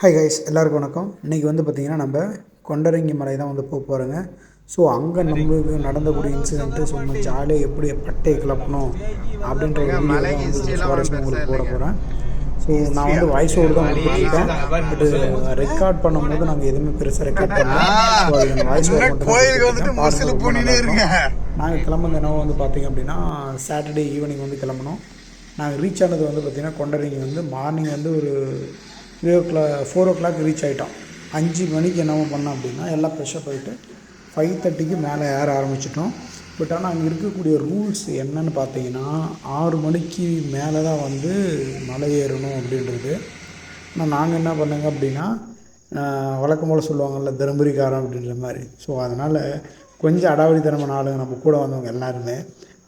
Hi guys எல்லாருக்கும் வணக்கம். இன்றைக்கி வந்து பார்த்திங்கன்னா நம்ம கொண்டரங்கி மலை தான் வந்து போக போகிறோங்க ஸோ அங்கே நம்மளுக்கு நடந்தக்கூடிய இன்சிடென்ட்டு சும்மா ஜாலியாக எப்படி பட்டை கிளப்பணும் அப்படின்ற ஒரு சுவாரஸ்யமா உங்களுக்கு போட போகிறேன் ஸோ நான் வந்து வாய்ஸ் ஓவர் தான் கொடுத்துருக்கேன் பட் ரெக்கார்ட் பண்ணும்போது நாங்கள் எதுவுமே பெருசாக ரெக்கார்ட் ஸோ அது வாய்ஸ் நாங்கள் கிளம்புன என்னவோ வந்து பார்த்திங்க அப்படின்னா சாட்டர்டே ஈவினிங் வந்து கிளம்பணும் நாங்கள் ரீச் ஆனது வந்து பார்த்திங்கன்னா கொண்டரங்கி வந்து மார்னிங் வந்து ஒரு three o'clock four o'clock reach ஆகிட்டோம் அஞ்சு மணிக்கு என்னவோ பண்ணோம் அப்படின்னா எல்லாம் ஃப்ரெஷ்ஷாக போயிட்டு ஃபைவ் தேர்ட்டிக்கு மேலே ஏற ஆரம்பிச்சிட்டோம். பட் ஆனால் அங்கே இருக்கக்கூடிய ரூல்ஸ் என்னன்னு பார்த்தீங்கன்னா ஆறு மணிக்கு மேலே தான் வந்து மலை ஏறணும் அப்படின்றது. ஆனால் நாங்கள் என்ன பண்ணோங்க அப்படின்னா வழக்கம் போல் சொல்லுவாங்கள்ல தருமபுரிக்காரன் அப்படின்ற மாதிரி. ஸோ அதனால் கொஞ்சம் அடாவடித்தனமான ஆளுங்க நம்ம கூட வந்தவங்க எல்லாருமே.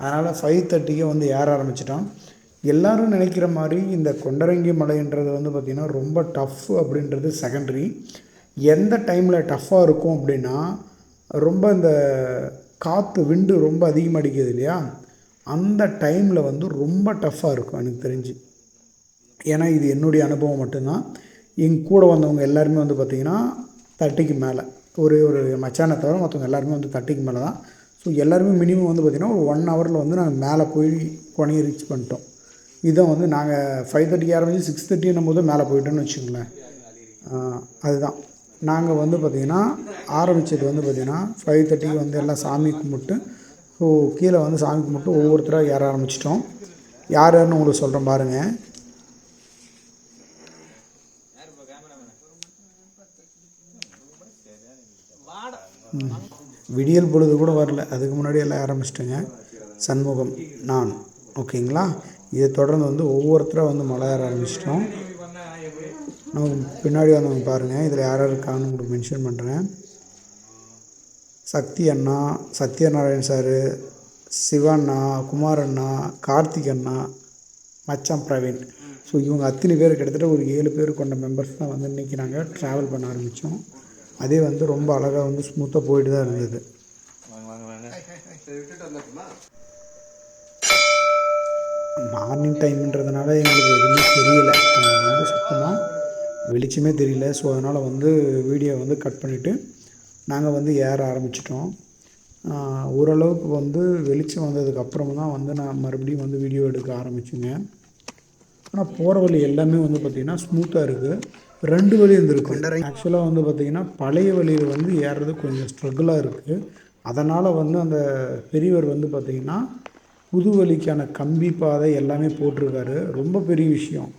அதனால் ஃபைவ் தேர்ட்டிக்கே வந்து ஏற ஆரம்பிச்சிட்டோம். எல்லாரும் நினைக்கிற மாதிரி இந்த கொண்டரங்கி மலைன்றது வந்து பார்த்திங்கன்னா ரொம்ப டஃப் அப்படின்றது செகண்டரி எந்த டைமில் டஃப்பாக இருக்கும் அப்படின்னா ரொம்ப இந்த காற்று விண்டு ரொம்ப அதிகமாக அடிக்குது இல்லையா? அந்த டைமில் வந்து ரொம்ப டஃப்பாக இருக்கும் எனக்கு தெரிஞ்சு. ஏன்னா இது என்னுடைய அனுபவம் மட்டும்தான். என் கூட வந்தவங்க எல்லாருமே வந்து பார்த்திங்கன்னா தேர்ட்டிக்கு மேலே. ஒரே ஒரு மச்சானை தவிர மற்றவங்க எல்லாருமே வந்து தேர்ட்டிக்கு மேலே தான் ஸோ எல்லாருமே மினிமம் வந்து பார்த்திங்கன்னா ஒரு ஒன் ஹவரில் வந்து நாங்கள் மேலே போய் கொனையை ரீச் பண்ணிட்டோம். இதை வந்து நாங்கள் ஃபைவ் தேர்ட்டிக்கு ஆரம்பிச்சு சிக்ஸ் தேர்ட்டின்னும் போது மேலே போயிட்டோன்னு வச்சுங்களேன் அதுதான். நாங்கள் வந்து பார்த்திங்கன்னா ஆரம்பித்தது வந்து பார்த்திங்கன்னா ஃபைவ் தேர்ட்டிக்கு வந்து எல்லாம் சாமி கும்பிட்டு ஸோ கீழே வந்து சாமி கும்பிட்டு ஒவ்வொருத்தராக ஏற ஆரம்பிச்சிட்டோம். யார் யாருன்னு உங்களுக்கு சொல்கிறேன் பாருங்கள் ம். விடியல் பொழுது கூட வரல. அதுக்கு முன்னாடி எல்லாம் ஆரம்பிச்சிட்டேங்க. சண்முகம் நான். ஓகேங்களா? இதை தொடர்ந்து வந்து ஒவ்வொருத்தராக வந்து மலை ஏற ஆரம்பிச்சிட்டோம். நமக்கு பின்னாடி வந்தவங்க பாருங்கள் இதில் யார் யார் இருக்காங்கன்னு உங்களுக்கு மென்ஷன் பண்ணுறேன் சக்தி அண்ணா சத்யநாராயண் சார் சிவண்ணா குமார் அண்ணா கார்த்திக் அண்ணா மச்சான் பிரவீன். ஸோ இவங்க அத்தனை பேர் கிட்டத்தட்ட ஒரு ஏழு பேர் கொண்ட மெம்பர்ஸ் தான் வந்து இன்றைக்கி நாங்கள் ட்ராவல் பண்ண ஆரம்பித்தோம் அதே வந்து ரொம்ப அழகாக வந்து ஸ்மூத்தாக போயிட்டு தான் இருந்தது. மார்னிங் டைம்ன்றதுனால எங்களுக்கு எதுவுமே தெரியல. வந்து சுத்தமாக வெளிச்சமே தெரியல. ஸோ அதனால் வந்து வீடியோ வந்து கட் பண்ணிவிட்டு நாங்கள் வந்து ஏற ஆரம்பிச்சிட்டோம். ஓரளவுக்கு வந்து வெளிச்சம் வந்ததுக்கு அப்புறமா தான் வந்து நான் மறுபடியும் வந்து வீடியோ எடுக்க ஆரம்பிச்சுங்க. ஆனால் போகிற வழி எல்லாமே வந்து பார்த்திங்கன்னா ஸ்மூத்தாக இருக்குது ரெண்டு வழி இருந்திருக்கு. ஆக்சுவலாக வந்து பார்த்திங்கன்னா பழைய வழியில் வந்து ஏறுறது கொஞ்சம் ஸ்ட்ரகிளாக இருக்குது அதனால் வந்து அந்த பெரியவர் வந்து பார்த்திங்கன்னா புது வழிக்கான கம்பி பாதை எல்லாமே போட்டிருக்காரு. ரொம்ப பெரிய விஷயம்.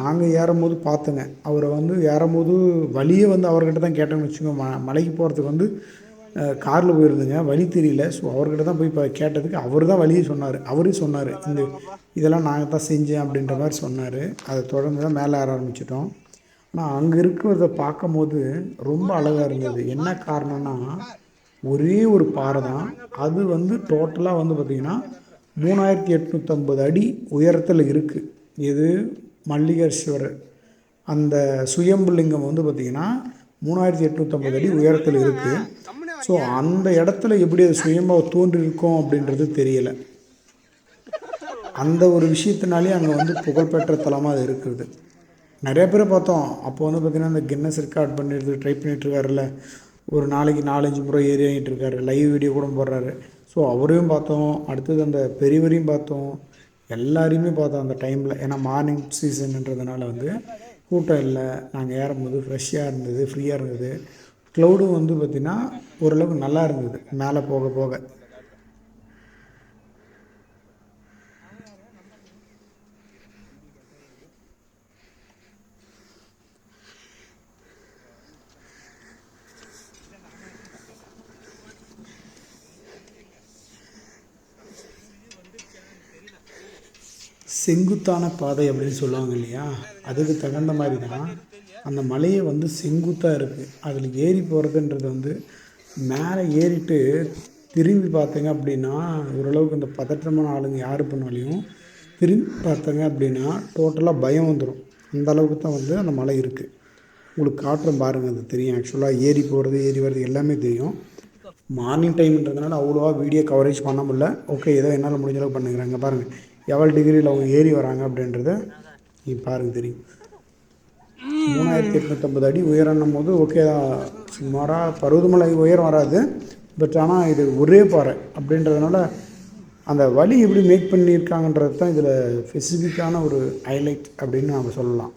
நாங்கள் ஏறும்போது பார்த்தோங்க அவரை வந்து ஏறும்போது வழியே வந்து அவர்கிட்ட தான் கேட்டோம்னு வச்சுக்கோங்க. ம மலைக்கு போகிறதுக்கு வந்து காரில் போயிருந்துங்க. வழி தெரியல. ஸோ அவர்கிட்ட தான் போய் இப்போ கேட்டதுக்கு அவர் தான் வழியை சொன்னார். அவரே சொன்னார். இந்த இதெல்லாம் நாங்கள் தான் செஞ்சேன் அப்படின்ற மாதிரி சொன்னார். அதை தொடர்ந்து தான் மேலே ஏற ஆரம்பிச்சிட்டோம். ஆனால் அங்கே இருக்கிறத பார்க்கும்போது ரொம்ப அழகாக இருந்தது. என்ன காரணம்னா ஒரே ஒரு பாறை தான். அது வந்து டோட்டலாக வந்து பார்த்திங்கன்னா மூணாயிரத்தி எட்நூற்றம்பது அடி உயரத்தில் இருக்குது இது மல்லிகேஸ்வரர். அந்த சுயம்புலிங்கம் வந்து பார்த்திங்கன்னா மூணாயிரத்தி எட்நூற்றம்பது அடி உயரத்தில் இருக்குது ஸோ அந்த இடத்துல எப்படி அது சுயமாக தோன்றிருக்கோம் அப்படின்றது தெரியலை. அந்த ஒரு விஷயத்தினாலே அங்கே வந்து புகழ்பெற்ற தலமாக அது இருக்குது. நிறைய பேரை பார்த்தோம். அப்போ வந்து பார்த்திங்கன்னா அந்த கின்னஸ் ரெக்கார்ட் பண்ணிட்டு ட்ரை பண்ணிகிட்ருக்காருல்ல ஒரு நாளைக்கு நாலஞ்சு முறை ஏறி ஆகிட்டு இருக்காரு. லைவ் வீடியோ கூட போடுறாரு. ஸோ அவரையும் பார்த்தோம். அடுத்தது அந்த பெரியவரையும் பார்த்தோம். எல்லாரையுமே பார்த்தோம் அந்த டைமில் ஏன்னா மார்னிங் சீசன்ன்றதுனால வந்து கூட்டம் இல்லை. நாங்கள் ஏறும்போது ஃப்ரெஷ்ஷாக இருந்தது ஃப்ரீயாக இருந்தது. க்ளவுடும் வந்து பார்த்திங்கன்னா ஓரளவுக்கு நல்லா இருந்தது. மேலே போக போக. செங்குத்தான பாதை அப்படின்னு சொல்லுவாங்க இல்லையா? அதுக்கு தகுந்த மாதிரி தான் அந்த மலையை வந்து செங்குத்தாக இருக்குது அதில் ஏறி போகிறதுன்றது வந்து மேலே ஏறிட்டு திரும்பி பார்த்தீங்க அப்படின்னா ஓரளவுக்கு இந்த பதற்றமான ஆளுங்க யார் பண்ணாலையும் திரும்பி பார்த்தங்க அப்படின்னா டோட்டலாக பயம் வந்துடும் அந்த அளவுக்கு தான் வந்து அந்த மலை இருக்குது உங்களுக்கு காட்டுறேன் பாருங்கள் அது தெரியும். ஆக்சுவலாக ஏறி போகிறது ஏறி வர்றது எல்லாமே தெரியும். மார்னிங் டைம்ன்றதுனால அவ்வளோவா வீடியோ கவரேஜ் பண்ண முடியல. ஓகே ஏதோ என்னால் முடிஞ்ச அளவுக்கு பண்ணுங்கிறாங்க பாருங்கள் எவ்வளோ டிகிரியில் அவங்க ஏறி வராங்க அப்படின்றத நீ பாருங்க தெரியும். மூணாயிரத்தி எட்நூற்றம்பது அடி உயரம்னும் போது ஓகே தான். சுமாராக பருவதமலை உயரம் வராது. பட் ஆனால் இது ஒரே பாறை அப்படின்றதுனால அந்த வழி எப்படி மேக் பண்ணியிருக்காங்கன்றது தான் இதில் ஸ்பெசிஃபிக்கான ஒரு ஹைலைட் அப்படின்னு நம்ம சொல்லலாம்.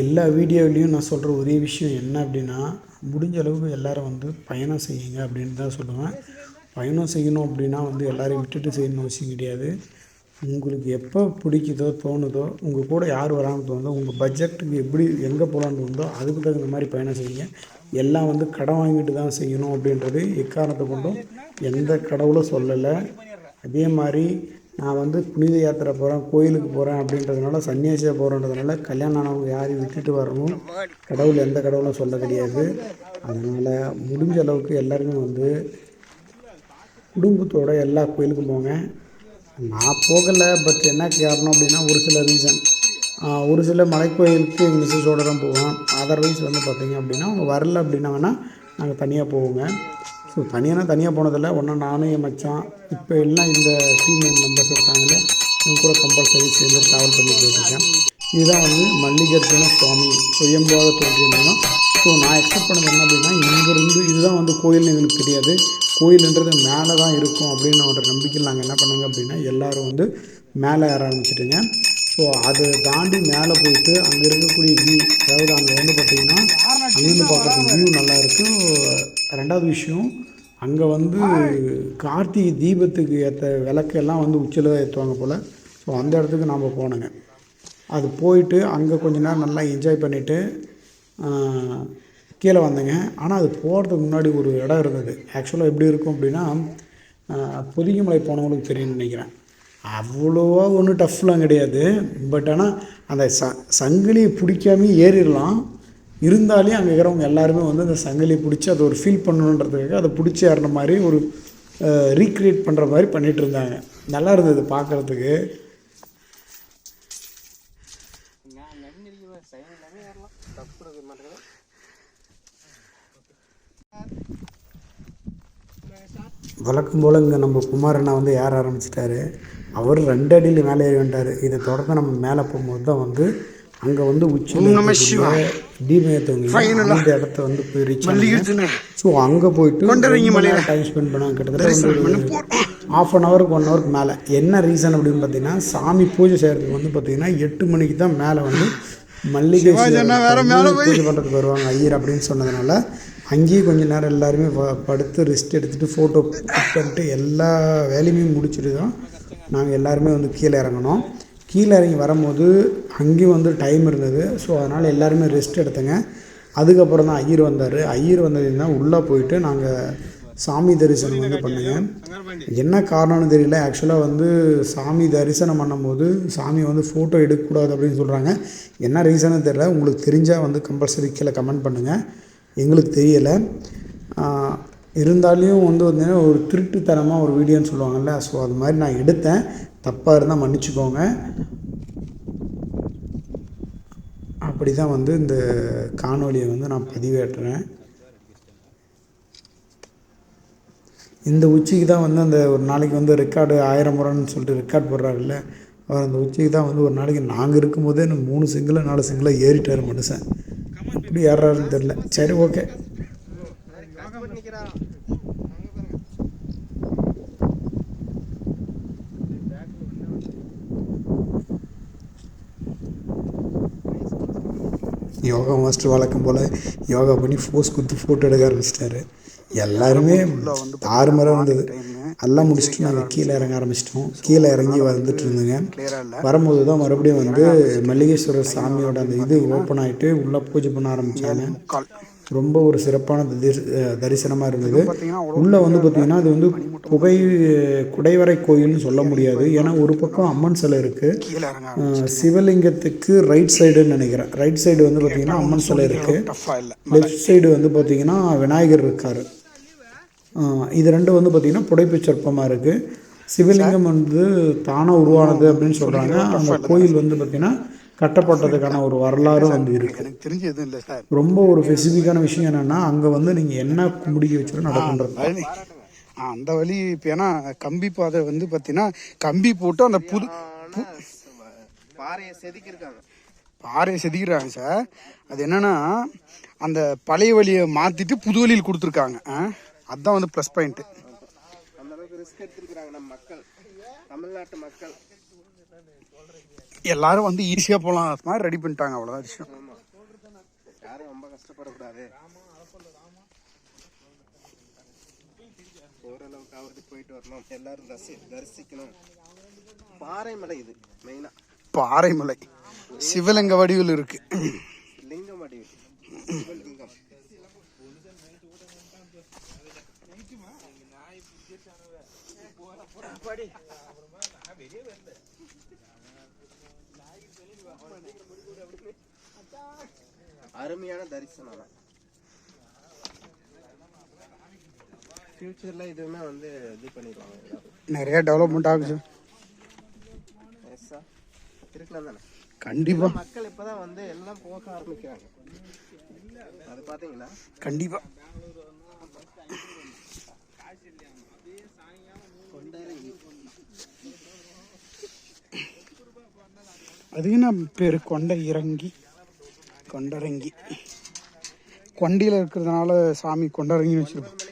எல்லா வீடியோவிலையும் நான் சொல்கிற ஒரே விஷயம் என்ன அப்படின்னா முடிஞ்ச அளவுக்கு எல்லோரும் வந்து பயணம் செய்யுங்க அப்படின்னு தான் சொல்லுவேன். பயணம் செய்யணும் அப்படின்னா வந்து எல்லாரையும் விட்டுட்டு செய்யணும் விஷயம் கிடையாது. உங்களுக்கு எப்போ பிடிக்குதோ தோணுதோ உங்கள் கூட யார் வராமல் தோணுதோ உங்கள் பட்ஜெட்டுக்கு எப்படி எங்கே போகலான்னு தோணுதோ அதுக்கு தகுந்த மாதிரி பயணம் செய்யுங்க. எல்லாம் வந்து கடன் வாங்கிட்டு தான் செய்யணும் அப்படின்றது எக்காரணத்தை கொண்டும் எந்த கடவுளும் சொல்லலை. அதே மாதிரி நான் வந்து புனித யாத்திரை போகிறேன் கோயிலுக்கு போகிறேன் அப்படின்றதுனால சன்னியாசியாக போகிறேன்றதுனால கல்யாணம் ஆனவங்க யாரையும் விட்டுட்டு வரணும். கடவுள் எந்த கடவுளும் சொல்ல கிடையாது. அதனால் முடிஞ்ச அளவுக்கு எல்லாருமே வந்து குடும்பத்தோட எல்லா கோயிலுக்கும் போங்க. நான் போகலை பட் என்ன காரணம் அப்படின்னா ஒரு சில ரீசன் ஒரு சில மலைக்கோயிலுக்கு எங்கள் மிஸ்ஸஸோடு தான் போவோம். அதர்வைஸ் வந்து பார்த்தீங்க அப்படின்னா அவங்க வரல அப்படின்னா நாங்கள் தனியாக போவோங்க. ஸோ தனியானா தனியாக போனதில்லை. ஒன்றா நானும் என் மச்சான் இப்போ எல்லாம் இந்த டீம் மெம்பர்ஸ் இருக்காங்களே இவங்க கூட கம்பல்சரி சேர்ந்து ட்ராவல் பண்ணி போயிட்டுருக்கேன். இதுதான் வந்து மல்லிகார்ஜுன சுவாமி சுயம்பாக தோன்றியிருந்தாங்க ஸோ நான் எக்ஸ்பெக்ட் பண்ணது என்ன அப்படின்னா இங்கேருந்து இதுதான் வந்து கோயில்னு எங்களுக்கு தெரியாது. கோயிலுன்றது மேலே தான் இருக்கும் அப்படின்னு ஒரு நம்பிக்கையில் நாங்கள் என்ன பண்ணுங்க அப்படின்னா எல்லோரும் வந்து மேலே ஏற ஆரம்பிச்சிட்டுங்க. ஸோ அதை தாண்டி மேலே போயிட்டு அங்கே இருக்கக்கூடிய வியூ அதாவது அங்கே வந்து பார்த்திங்கன்னா அங்கேருந்து பார்க்குறதுக்கு வியூ நல்லா இருக்கும் ரெண்டாவது விஷயம் அங்கே வந்து கார்த்திகை தீபத்துக்கு ஏற்ற விளக்கெல்லாம் வந்து உச்சியில் தான் ஏற்றுவாங்க போல். ஸோ அந்த இடத்துக்கு நாம் போனோங்க அது போயிட்டு அங்கே கொஞ்ச நேரம் நல்லா என்ஜாய் பண்ணிவிட்டு கீழே வந்தேங்க. ஆனால் அது போகிறதுக்கு முன்னாடி ஒரு இடம் இருந்தது. ஆக்சுவலாக எப்படி இருக்கும் அப்படின்னா பொதிகைமலை போனவங்களுக்கு தெரியும்னு நினைக்கிறேன். அவ்வளோவா ஒன்றும் டஃப்லாம் கிடையாது. பட் ஆனால் அந்த ச சங்கிலியை பிடிக்காமே ஏறிடலாம். இருந்தாலே அங்கே இருக்கிறவங்க எல்லாருமே வந்து அந்த சங்கிலியை பிடிச்சி அதை ஒரு ஃபீல் பண்ணணுன்றதுக்காக அதை பிடிச்சி ஏறின மாதிரி ஒரு ரீக்ரியேட் பண்ணுற மாதிரி பண்ணிகிட்டு இருந்தாங்க. நல்லா இருந்தது பார்க்குறதுக்கு வழக்கம் போல் இங்கே நம்ம குமாரண்ணா வந்து ஏற ஆரம்பிச்சிட்டாரு. அவர் ரெண்டு அடியில் மேலே ஏறி வந்துட்டார் இதை தொடர்ந்து நம்ம மேலே போகும்போது தான் வந்து அங்கே வந்து உச்சியில் தீபத்தவங்க அந்த இடத்த வந்து போய் ரீச் ஸோ அங்கே போயிட்டு டைம் ஸ்பெண்ட் பண்ணாங்க. கிட்டத்தட்ட ஆஃப் அன் ஹவருக்கு ஒன் ஹவருக்கு மேலே. என்ன ரீசன் அப்படின்னு பார்த்தீங்கன்னா சாமி பூஜை செய்கிறதுக்கு வந்து பார்த்தீங்கன்னா எட்டு மணிக்கு தான் மேலே வந்து மல்லிகை பூஜை பண்ணுறதுக்கு வருவாங்க ஐயர் அப்படின்னு சொன்னதுனால. அங்கேயே கொஞ்ச நேரம் எல்லாருமே படுத்து ரெஸ்ட் எடுத்துகிட்டு ஃபோட்டோ பண்ணிட்டு எல்லா வேலையுமே முடிச்சுட்டு தான் நாங்கள் எல்லாருமே வந்து கீழே இறங்கினோம். கீழே இறங்கி வரும்போது அங்கேயும் வந்து டைம் இருந்தது. ஸோ அதனால் எல்லாருமே ரெஸ்ட் எடுத்தங்க. அதுக்கப்புறம் தான் ஐயர் வந்தார். ஐயர் வந்ததுன்னா உள்ளே போயிட்டு நாங்கள் சாமி தரிசனம் வந்து பண்ணுங்க. என்ன காரணம்னு தெரியல. ஆக்சுவலாக வந்து சாமி தரிசனம் பண்ணும்போது சாமி வந்து ஃபோட்டோ எடுக்கக்கூடாது அப்படின்னு சொல்கிறாங்க என்ன ரீசனும் தெரியல. உங்களுக்கு தெரிஞ்சால் வந்து கம்பல்சரி கீழே கமெண்ட் பண்ணுங்கள் எங்களுக்கு தெரியலை. ஆஹ் இருந்தாலும் வந்து பார்த்தீங்கன்னா ஒரு திருட்டுத்தனமாக ஒரு வீடியோன்னு சொல்லுவாங்கல்ல ஸோ அது மாதிரி நான் எடுத்தேன். தப்பாக இருந்தால் மன்னிச்சுக்கோங்க. அப்படி தான் வந்து இந்த காணொளியை வந்து நான் பதிவேற்றுறேன். இந்த உச்சிக்கு தான் வந்து அந்த ஒரு நாளைக்கு வந்து ரெக்கார்டு ஆயிரம் முறைன்னு சொல்லிட்டு ரெக்கார்ட் போடுறாருல்ல அவர் அந்த உச்சிக்கு தான் வந்து ஒரு நாளைக்கு நாங்கள் இருக்கும்போதே மூணு சிங்கிள் நாலு சிங்கிளாக ஏறிட்டார் மனுஷன். எப்படி ஏறாருன்னு தெரில சரி ஓகே யோகா மாஸ்டர் வழக்கம் போல் யோகா பண்ணி ஃபோஸ் கொடுத்து ஃபோட்டோ எடுக்க ஆரம்பிச்சிட்டாரு. எல்லாருமே தாறுமாறாக இருந்தது எல்லாம் முடிச்சுட்டு நாங்கள் கீழே இறங்க ஆரம்பிச்சிட்டோம். கீழே இறங்கி வந்துட்டு இருந்தேங்க. வரும்போது தான் மறுபடியும் வந்து மல்லிகேஸ்வரர் சாமியோட அந்த இது ஓப்பன் ஆகிட்டு உள்ளே பூஜை பண்ண ஆரம்பித்தாங்க ரொம்ப ஒரு சிறப்பான தரிச- தரிசனமாக இருந்தது. உள்ளே வந்து பார்த்திங்கன்னா அது வந்து புகை குடைவரை கோயில்னு சொல்ல முடியாது. ஏன்னா ஒரு பக்கம் அம்மன் சிலை இருக்குது சிவலிங்கத்துக்கு ரைட் சைடுன்னு நினைக்கிறேன். ரைட் சைடு வந்து பார்த்திங்கன்னா அம்மன் சிலை இருக்குது லெஃப்ட் சைடு வந்து பார்த்திங்கன்னா விநாயகர் இருக்கார். இது ரெண்டும் வந்து பார்த்திங்கன்னா புடைப்பு சிற்பமாக இருக்குது சிவலிங்கம் வந்து தானாக உருவானது அப்படின்னு சொல்கிறாங்க அந்த கோயில் வந்து பார்த்திங்கன்னா கட்டப்பட்டதுக்கான ஒரு வரலாறு வந்து இருக்குது எனக்கு தெரிஞ்ச எதுவும் இல்லை சார். ரொம்ப ஒரு ஸ்பெசிஃபிக்கான விஷயம் என்னென்னா அங்கே வந்து நீங்கள் என்ன கும்பிடிக்க வச்சாலும் நடக்குன்றது அந்த வழி இப்போ ஏன்னா கம்பி பாதை வந்து பார்த்தீங்கன்னா கம்பி போட்டு அந்த புது பு- பாறையை செதுக்கியிருக்காங்க. பாறையை செதுக்கிறாங்க சார். அது என்னன்னா அந்த பழைய வழியை மாற்றிட்டு புது வழியில் கொடுத்துருக்காங்க? அதுதான் வந்து ப்ளஸ் பாயிண்ட்டு அந்த அளவுக்கு ரிஸ்க் எடுத்திருக்கிறாங்க நம்ம மக்கள். தமிழ்நாட்டு மக்கள். எல்லாரும் வந்து ஈஸியாக போகலாம் அது மாதிரி ரெடி பண்ணிட்டாங்க அவ்வளோதான் விஷயம். ஆமா. யாரும் ரொம்ப கஷ்டப்படக்கூடாது. ஓரளவுக்காவது போயிட்டு வரணும். எல்லாரும் ரசி தரிசிக்கணும். பாறை மலை இது மெயினா பாறைமலை சிவலிங்க வடிவில் இருக்கு. லிங்கம் அடி சிவலிங்கம். அருமையான தரிசனம். ஃபியூச்சர்ல இதுவுமே வந்து இது பண்ணிடுவாங்க நிறைய டெவலப்மெண்ட் ஆகுது எஸ்ஸா இருக்கலாம் தானே? கண்டிப்பா. மக்கள் இப்பதான் வந்து எல்லாம் போக ஆரம்பிக்கிறாங்க. அது பாத்தீங்களா? கண்டிப்பா. அது என்ன பேர்? கொண்டை இறங்கி. கொண்டரங்கி. கொண்டியில் இருக்கிறதுனால சாமி கொண்டரங்கின்னு வச்சுருக்கோம்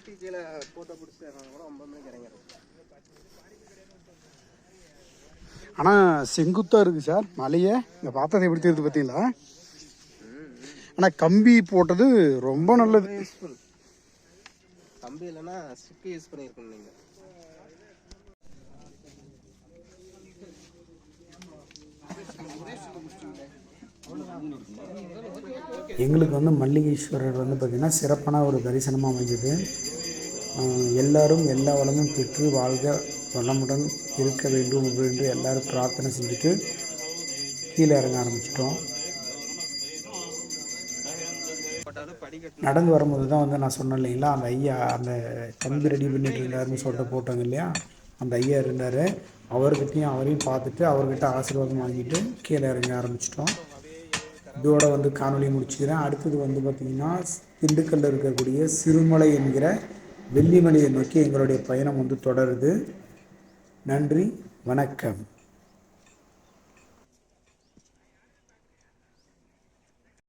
ஆனால் செங்குத்தாக இருக்குது சார் மலையை. இங்கே பார்த்ததை எப்படி தெரியுது பார்த்தீங்களா? ஆனால் கம்பி போட்டது ரொம்ப நல்லது. கம்பி இல்லைன்னா ஸ்டிக் யூஸ் பண்ணியிருக்கணும் நீங்கள் எங்களுக்கு வந்து மல்லிகேஸ்வரர் வந்து பார்த்திங்கன்னா சிறப்பான ஒரு தரிசனமாக அமைஞ்சது. எல்லாரும் எல்லா வளமும் பெற்று வாழ்க வளமுடன் இருக்க வேண்டும் என்று எல்லாரும் பிரார்த்தனை செஞ்சுட்டு கீழே இறங்க ஆரம்பிச்சிட்டோம். நடந்து வரும்போது தான் வந்து நான் சொன்னேன் இல்லைங்களா அந்த ஐயா அந்த கம்பி ரெடி பண்ணிட்டு இருந்தாருன்னு சொல்லிட்டு போட்டாங்க இல்லையா அந்த ஐயா இருந்தார். அவர்கிட்டையும் அவரையும் பார்த்துட்டு அவர்கிட்ட ஆசீர்வாதம் வாங்கிட்டு கீழே இறங்க ஆரம்பிச்சிட்டோம். இதோட வந்து காணொலி முடிச்சுக்கிறேன். அடுத்தது வந்து பார்த்திங்கன்னா திண்டுக்கல்லில் இருக்கக்கூடிய சிறுமலை என்கிற வெள்ளிமலையை நோக்கி எங்களுடைய பயணம் வந்து தொடருது. நன்றி வணக்கம்.